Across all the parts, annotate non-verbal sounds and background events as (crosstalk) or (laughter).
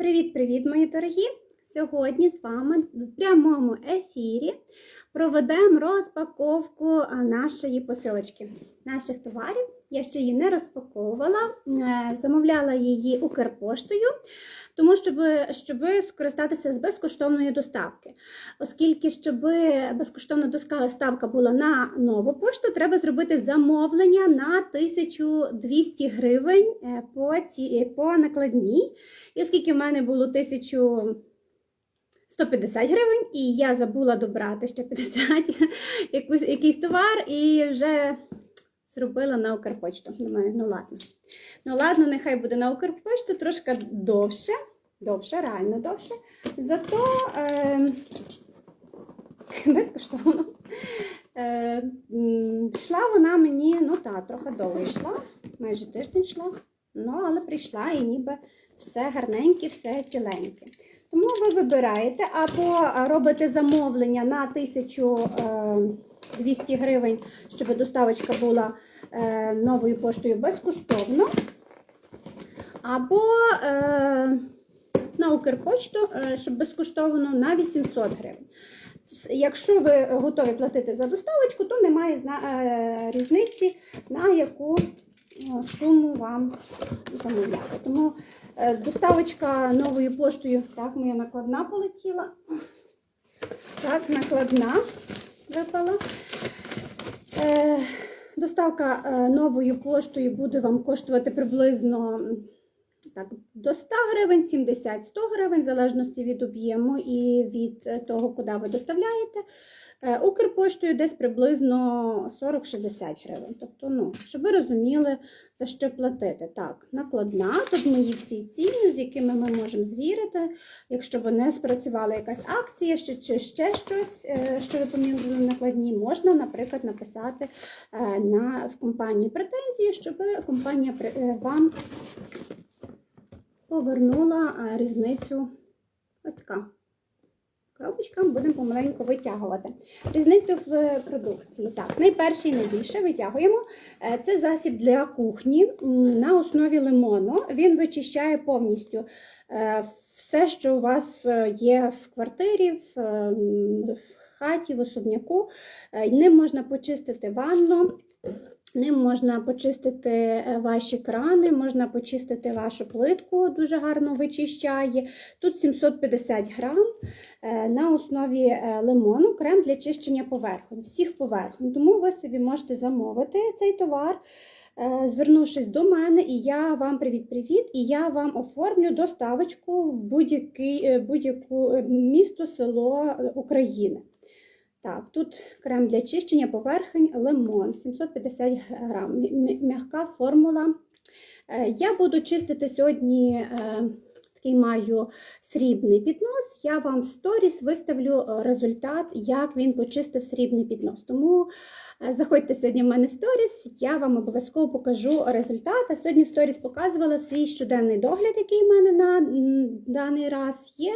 Привіт-привіт, мої дорогі! Сьогодні з вами в прямому ефірі проведемо розпаковку нашої посилочки, наших товарів. Я ще її не розпаковувала, е, замовляла її Укрпоштою, тому щоб, щоб скористатися з безкоштовної доставки. Оскільки, щоб безкоштовна доставка була на нову пошту, треба зробити замовлення на 1200 гривень е, по, ці, по накладній. І оскільки в мене було 1000 150 гривень, і я забула добрати ще 50 (laughs) якусь, якийсь товар і вже зробила на Укрпочту. Думаю, ну ладно. Ну ладно, нехай буде на Укрпочту трошки довше, довше, реально довше. Зато е, (laughs) безкоштовно. Е, йшла вона мені, ну так, трохи довго йшла, майже тиждень йшла, ну, але прийшла і ніби все гарненьке, все ціленьке. Тому ви вибираєте або робите замовлення на 1200 гривень, щоб доставочка була новою поштою безкоштовно, або на Укрпочту, щоб безкоштовно на 800 гривень. Якщо ви готові платити за доставочку, то немає різниці, на яку суму вам замовляти. Тому доставочка новою поштою, так, моя накладна полетіла. Так, накладна випала. Доставка новою поштою буде вам коштувати приблизно так, до 100 гривень, 70-100 гривень, в залежності від об'єму і від того, куди ви доставляєте. Укрпоштою десь приблизно 40-60 гривень. Тобто, ну, щоб ви розуміли, за що платити. Так, накладна, тут мої всі ціни, з якими ми можемо звірити. Якщо б не спрацювала якась акція чи, чи ще щось, що ви накладні, можна, наприклад, написати на, в компанії претензії, щоб компанія вам повернула різницю. Ось така. Коробочка будемо помаленьку витягувати. Різницю в продукції. Так, найперше і найбільше витягуємо. Це засіб для кухні на основі лимону. Він вичищає повністю все, що у вас є в квартирі, в хаті, в особняку. Ним можна почистити ванну. Ним можна почистити ваші крани, можна почистити вашу плитку, дуже гарно вичищає. Тут 750 грам на основі лимону крем для чищення поверхонь, всіх поверхонь. Тому ви собі можете замовити цей товар, звернувшись до мене, і я вам привіт-привіт! І я вам оформлю доставочку в будь-яке будь місто, село України. Так, тут крем для чищення поверхень лимон 750 грам. М'яка формула. Я буду чистити сьогодні такий маю срібний піднос. Я вам в сторіс виставлю результат, як він почистив срібний піднос. Тому заходьте сьогодні в мене в сторіс, я вам обов'язково покажу результат. А сьогодні в сторіс показувала свій щоденний догляд, який в мене на даний раз є.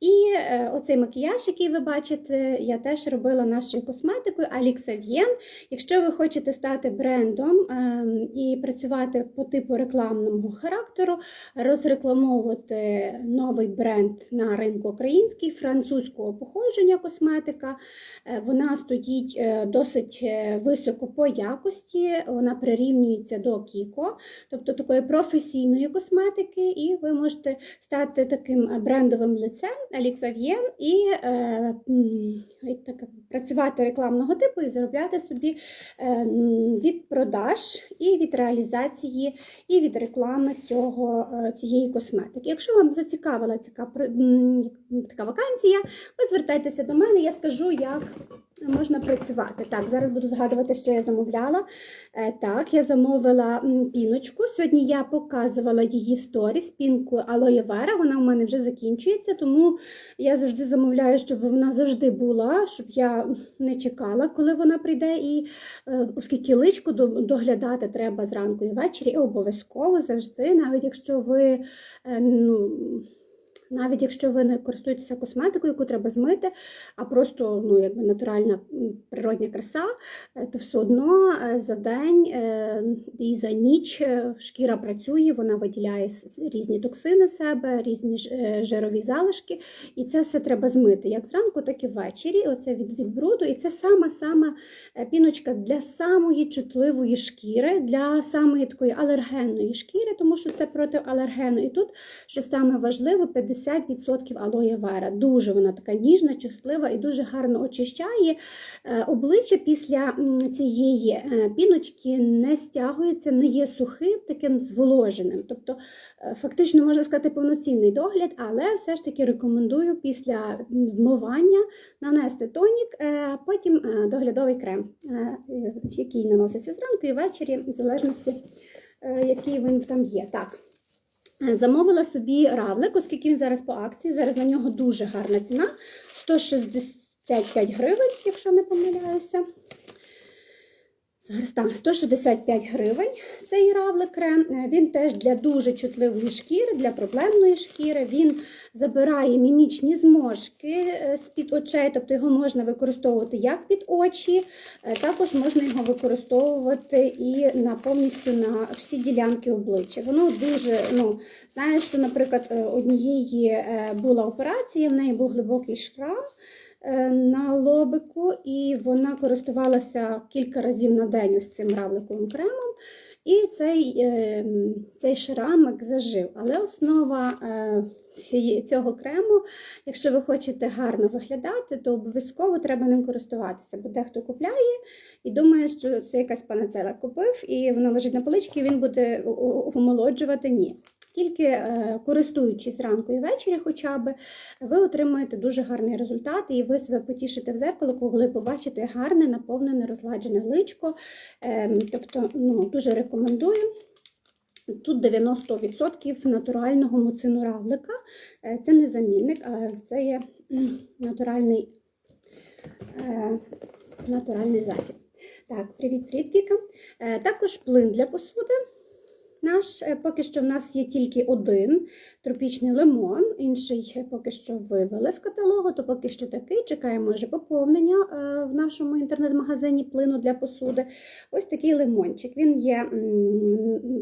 І оцей макіяж, який ви бачите, я теж робила нашою косметикою Vien. Якщо ви хочете стати брендом і працювати по типу рекламного характеру, розрекламовувати новий бренд на ринку український, французького походження косметика. Вона стоїть досить високо по якості, вона прирівнюється до Кіко, тобто такої професійної косметики, і ви можете стати таким брендовим лицем Alixavien і е, так, працювати рекламного типу і заробляти собі е, від продаж і від реалізації, і від реклами цього, цієї косметики. Якщо вам зацікавила ця така вакансія, ви звертайтеся до мене, я скажу, як можна працювати. Так, зараз буду згадувати, що я замовляла. Так, я замовила піночку. Сьогодні я показувала її в сторіс, пінку Vera, вона у мене вже закінчується, тому я завжди замовляю, щоб вона завжди була, щоб я не чекала, коли вона прийде. І оскільки личку доглядати треба зранку і ввечері, і обов'язково завжди, навіть якщо ви ну, Навіть якщо ви не користуєтеся косметикою, яку треба змити, а просто ну, якби натуральна природня краса, е, то все одно е, за день е, і за ніч шкіра працює, вона виділяє різні токсини себе, різні жирові залишки, і це все треба змити як зранку, так і ввечері. Оце від, від бруду. І це сама-сама піночка для самої чутливої шкіри, для самої такої алергенної шкіри, тому що це проти алергену. І тут, що саме важливо, 50% алоє вера. Дуже вона така ніжна, чутлива і дуже гарно очищає. Е, Обличчя після цієї е, піночки не стягується, не є сухим, таким зволоженим. Тобто, е, фактично можна сказати, повноцінний догляд, але все ж таки рекомендую після вмивання нанести тонік, а потім доглядовий крем, який наноситься зранку і ввечері, в залежності, який він там є. Так. Е, Замовила собі равлик, оскільки він зараз по акції. Зараз на нього дуже гарна ціна 165 гривень, якщо не помиляюся. Так, 165 гривень цей равлик крем. Е, Він теж для дуже чутливої шкіри, для проблемної шкіри. Він забирає мімічні зморшки е, з-під очей, тобто його можна використовувати як під очі, е, також можна його використовувати і на повністю на всі ділянки обличчя. Воно дуже, ну, знаєш, що, наприклад, однієї була операція, в неї був глибокий шрам на лобику, і вона користувалася кілька разів на день ось цим равликовим кремом. І цей, е, цей шрамик зажив. Але основа е, цього крему, якщо ви хочете гарно виглядати, то обов'язково треба ним користуватися, бо дехто купляє і думає, що це якась панацела купив, і воно лежить на поличці, і він буде омолоджувати. Ні. Тільки е, користуючись ранку і ввечері, хоча б, ви отримаєте дуже гарний результат, і ви себе потішите в зеркало, коли побачите гарне, наповнене, розгладжене личко. Ем, Тобто, ну, дуже рекомендую. Тут 90% натурального муцину равлика. Е, Це не замінник, а це є натуральний, е, натуральний засіб. Так, привіт-привіт, Віка. Е, Також плин для посуди. Наш е, поки що в нас є тільки один тропічний лимон, інший е, поки що вивели з каталогу, то поки що такий. Чекаємо вже поповнення е, в нашому інтернет-магазині плину для посуди. Ось такий лимончик. Він є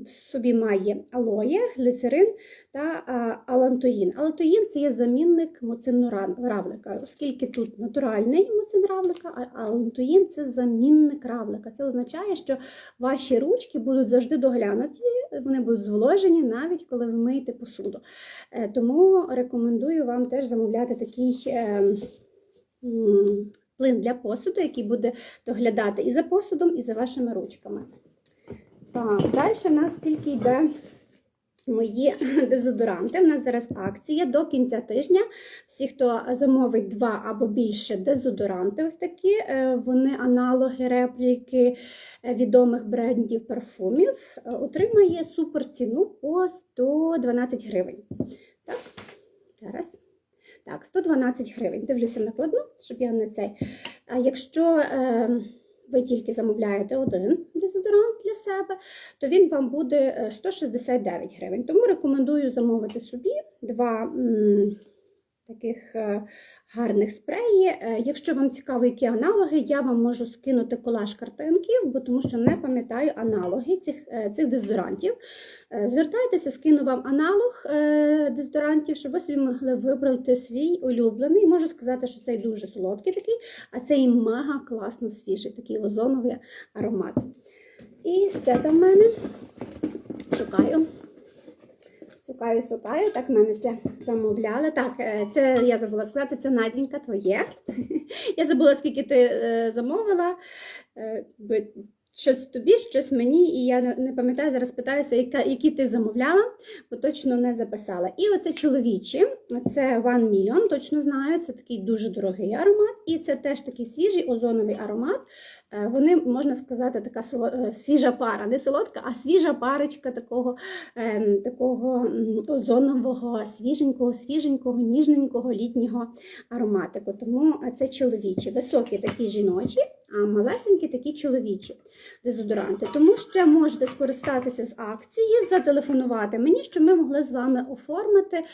собі має алоє, глицерин та алантоїн. Алантоїн це є замінник муцину ра- равлика, оскільки тут натуральний муцин равлика, а алантоїн це замінник равлика. Це означає, що ваші ручки будуть завжди доглянуті, вони будуть зволожені, навіть коли ви миєте посуду. Е, Тому рекомендую вам теж замовляти такий. е, Плин для посуду, який буде доглядати і за посудом, і за вашими ручками. Так, далі в нас тільки йде мої (laughs) дезодоранти. У нас зараз акція до кінця тижня. Всі, хто замовить два або більше дезодоранти, ось такі, е, вони аналоги, репліки е, відомих брендів парфумів, е, отримає супер ціну по 112 гривень. Так, зараз. Так, 112 гривень. Дивлюся накладну, щоб я не цей. А якщо ви тільки замовляєте один дезодорант для себе, то він вам буде е, 169 гривень. Тому рекомендую замовити собі два таких е, гарних спреї. Е, Якщо вам цікаво, які аналоги, я вам можу скинути колаж картинків, бо тому що не пам'ятаю аналоги цих, е, цих дезодорантів. Звертайтеся, скину вам аналог дезодорантів, щоб ви собі могли вибрати свій улюблений. Можу сказати, що цей дуже солодкий такий, а цей мега класно свіжий, такий озоновий аромат. І ще там в мене шукаю. Шукаю, шукаю. Так, мене ще замовляли. Так, е, це я забула сказати, це Надінька твоє. (laughs) Я забула, скільки ти е, замовила. Е, Щось тобі, щось мені, і я не пам'ятаю, зараз питаюся, яка, які ти замовляла, бо точно не записала. І оце чоловічі, це One Million, точно знаю, це такий дуже дорогий аромат, і це теж такий свіжий озоновий аромат. Е, Вони, можна сказати, така е, свіжа пара, не солодка, а свіжа парочка такого, ем, такого озонового, свіженького, свіженького, ніжненького літнього ароматику. Тому е, це чоловічі, високі такі жіночі, а малесенькі такі чоловічі дезодоранти. Тому ще можете скористатися з акції, зателефонувати мені, щоб ми могли з вами оформити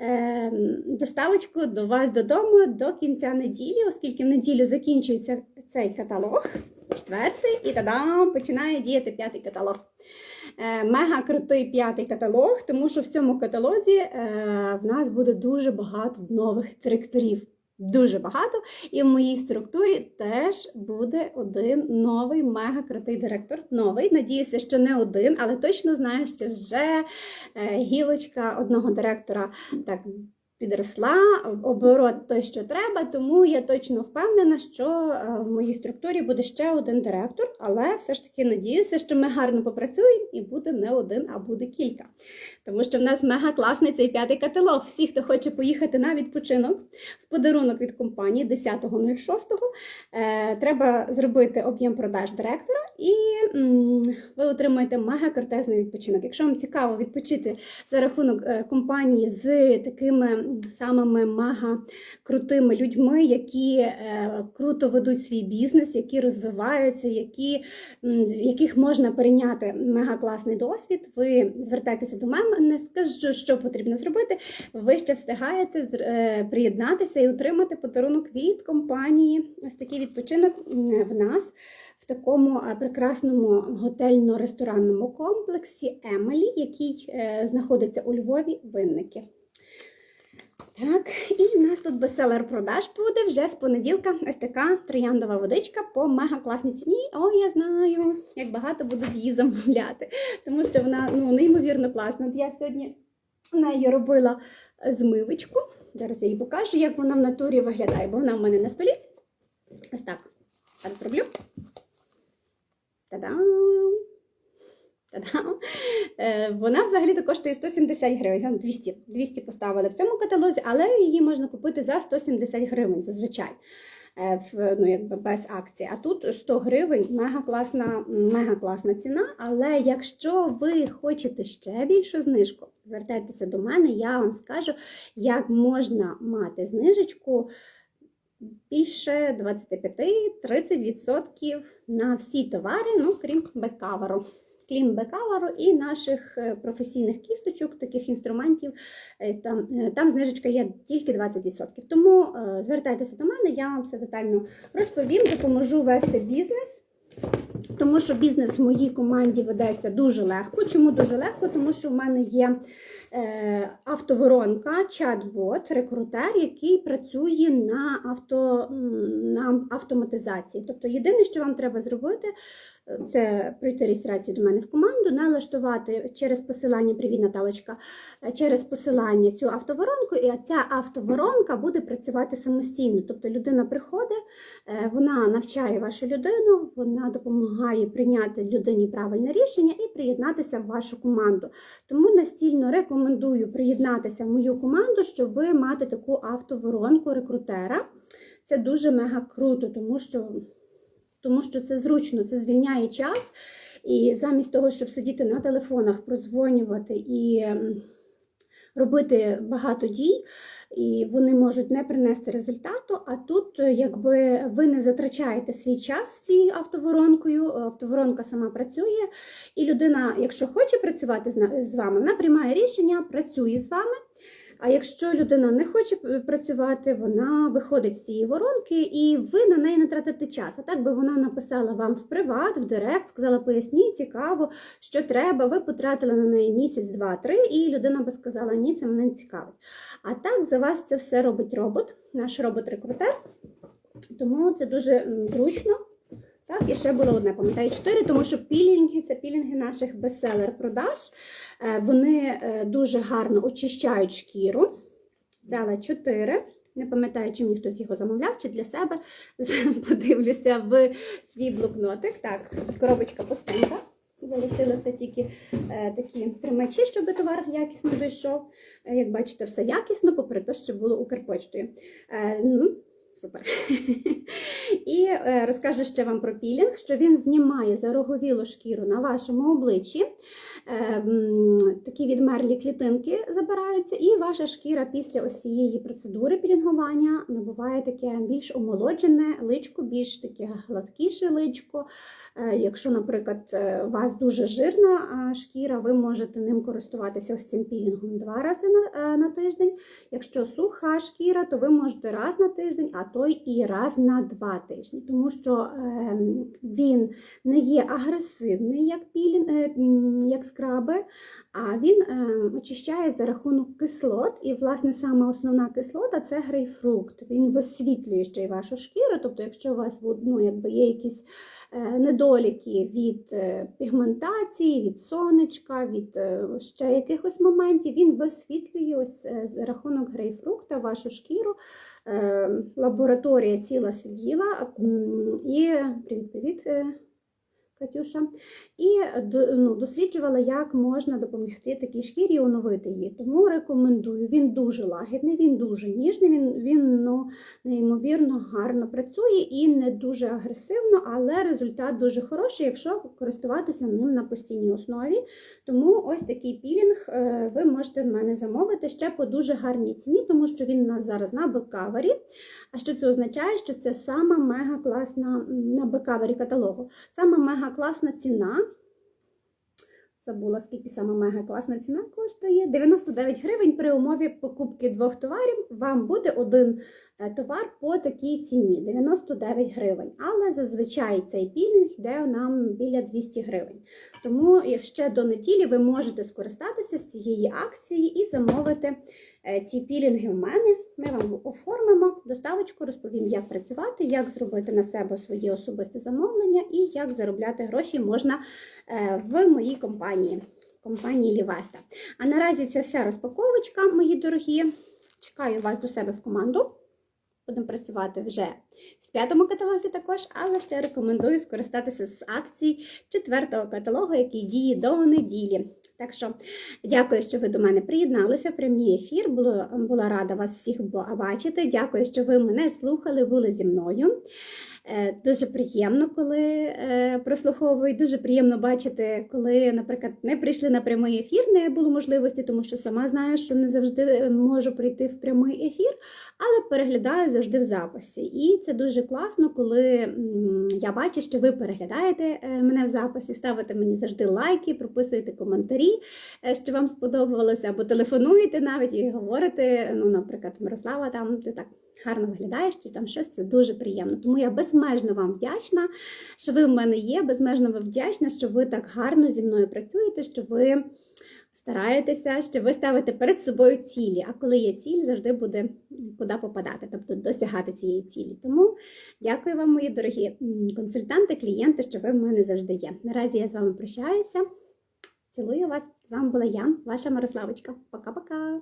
е, доставочку до вас додому до кінця неділі, оскільки в неділю закінчується цей каталог, четвертий, і тадам, починає діяти п'ятий каталог. Е, Мега крутий п'ятий каталог, тому що в цьому каталозі е, в нас буде дуже багато нових директорів. Дуже багато. І в моїй структурі теж буде один новий мега крутий директор. Новий. Надіюся, що не один, але точно знаю, що вже е, гілочка одного директора так підросла, оборот той, що треба. Тому я точно впевнена, що е, в моїй структурі буде ще один директор, але все ж таки надіюся, що ми гарно попрацюємо і буде не один, а буде кілька. Тому що в нас мега класний цей п'ятий каталог. Всі, хто хоче поїхати на відпочинок в подарунок від компанії 10.06, е, треба зробити об'єм продаж директора, і ви отримаєте мега крутезний відпочинок. Якщо вам цікаво відпочити за рахунок е, компанії з такими самими мега крутими людьми, які е, круто ведуть свій бізнес, які розвиваються, які, яких можна перейняти мега класний досвід, ви звертайтеся до мене, не скажу, що потрібно зробити. Ви ще встигаєте е, приєднатися і отримати подарунок від компанії. Ось такий відпочинок в нас в такому е, прекрасному готельно-ресторанному комплексі Емелі, який знаходиться у Львові Винники. Так, і в нас тут бестселер продаж буде вже з понеділка. Ось така трояндова водичка по мега класній ціні. О, я знаю, як багато будуть її замовляти, тому що вона ну, неймовірно класна. Я сьогодні нею робила змивочку. Зараз я їй покажу, як вона в натурі виглядає, бо вона в мене на столі. Ось так. Так зроблю. Та-дам! (laughs) Е, Вона взагалі коштує 170 гривень. 200, 200 поставили в цьому каталозі, але її можна купити за 170 гривень зазвичай. е, ну, якби без акції. А тут 100 гривень мега класна, мега класна ціна. Але якщо ви хочете ще більшу знижку, звертайтеся до мене, я вам скажу, як можна мати знижечку більше 25-30% на всі товари, ну крім бекаверу. Крім бекаверу і наших е, професійних кісточок, таких інструментів, е, там, е, там знижечка є тільки 20%. Тому звертайтеся до мене, я вам все детально розповім, допоможу вести бізнес. Тому що бізнес в моїй команді ведеться дуже легко. Чому дуже легко? Тому що в мене є е, автоворонка, чат-бот, рекрутер, який працює на, авто, на автоматизації. Тобто єдине, що вам треба зробити, це пройти реєстрацію до мене в команду, налаштувати через посилання Привіт, Наталочка, е, через посилання цю автоворонку, і ця автоворонка буде працювати самостійно. Тобто людина приходить, е, вона навчає вашу людину, вона допомагає прийняти людині правильне рішення і приєднатися в вашу команду. Тому настільно рекомендую приєднатися в мою команду, щоб ви мати таку автоворонку рекрутера. Це дуже мега круто, тому що, тому що це зручно, це звільняє час. І замість того, щоб сидіти на телефонах, продзвонювати і ем, робити багато дій, і вони можуть не принести результату. А тут, е, якби ви не затрачаєте свій час цією автоворонкою, автоворонка сама працює, і людина, якщо хоче працювати з вами, вона приймає рішення, працює з вами. А якщо людина не хоче працювати, вона виходить з цієї воронки, і ви на неї не тратите час. А так би вона написала вам в приват, в директ, сказала, поясніть, цікаво, що треба. Ви потратили на неї місяць, два, три, і людина би сказала, ні, це мене не цікавить. А так за вас це все робить робот, наш робот-рекрутер. Тому це дуже зручно. Так, і ще було одне, пам'ятаю, чотири, тому що пілінги це пілінги наших бестселер-продаж. Е, Вони е, дуже гарно очищають шкіру. Взяла чотири. Не пам'ятаю, чи мені хтось його замовляв, чи для себе. (laughs) Подивлюся в свій блокнотик. Так, коробочка пустенька. Залишилися тільки е, такі тримачі, щоб товар якісно дійшов. Е, як бачите, все якісно, попри те, що було Укрпочтою. Е, ну, супер. (laughs) І е, розкажу ще вам про пілінг, що він знімає зароговілу шкіру на вашому обличчі. Е, Такі відмерлі клітинки забираються, і ваша шкіра після ось цієї процедури пілінгування набуває таке більш омолоджене личко, більш таке гладкіше личко. Е, Якщо, наприклад, е, у вас дуже жирна шкіра, ви можете ним користуватися ось цим пілінгом два рази на тиждень. Якщо суха шкіра, то ви можете раз на тиждень, а то і раз на два тижні, тому що е, він не є агресивний, як пілін, е, як скраби, а він е, очищає за рахунок кислот. І, власне, саме основна кислота це грейпфрукт. Він висвітлює ще й вашу шкіру. Тобто, якщо у вас ну, якби є якісь е, недоліки від е, пігментації, від сонечка, від ще якихось моментів, він висвітлює ось за рахунок грейпфрукта вашу шкіру. Лабораторія ціла сиділа і привіт-привіт. Катюша, і ну, досліджувала, як можна допомогти такій шкірі оновити її. Тому рекомендую. Він дуже лагідний, він дуже ніжний, він, він ну, неймовірно гарно працює і не дуже агресивно, але результат дуже хороший, якщо користуватися ним на постійній основі. Тому ось такий пілінг е, ви можете в мене замовити ще по дуже гарній ціні, тому що він у нас зараз на бекавері. А що це означає? Що це сама мега класна на бекавері каталогу. Сама мега класна ціна. Забула, скільки саме мега класна ціна коштує. 99 гривень при умові покупки двох товарів. Вам буде один товар по такій ціні 99 гривень. Але зазвичай цей пілінг йде нам біля 200 гривень. Тому ще до неділі ви можете скористатися з цієї акції і замовити е, ці пілінги в мене. Ми вам оформимо доставочку, розповім, як працювати, як зробити на себе своє особисте замовлення і як заробляти гроші можна е, в моїй компанії, компанії Лівеста. А наразі це вся розпаковочка, мої дорогі. Чекаю вас до себе в команду. Будемо працювати вже в п'ятому каталозі також, але ще рекомендую скористатися з акцій четвертого каталогу, який діє до неділі. Так що дякую, що ви до мене приєдналися в прямій ефір. Було, була рада вас всіх ба- бачити. Дякую, що ви мене слухали, були зі мною. Е, Дуже приємно, коли е, прослуховують. Дуже приємно бачити, коли, наприклад, не прийшли на прямий ефір, не було можливості, тому що сама знаю, що не завжди можу прийти в прямий ефір, але переглядаю завжди в записі. І це дуже класно, коли я бачу, що ви переглядаєте е, мене в записі, ставите мені завжди лайки, прописуєте коментарі, е, що вам сподобалося, або телефонуєте навіть і говорите. Ну, наприклад, Мирослава, там ти так гарно виглядаєш, чи там щось це дуже приємно. Тому я безмежно вам вдячна, що ви в мене є. Безмежно вам вдячна, що ви так гарно зі мною працюєте, що ви стараєтеся, що ви ставите перед собою цілі. А коли є ціль, завжди буде куди попадати, тобто досягати цієї цілі. Тому дякую вам, мої дорогі консультанти, клієнти, що ви в мене завжди є. Наразі я з вами прощаюся. Цілую вас. З вами була я, ваша Мирославочка. Пока-пока.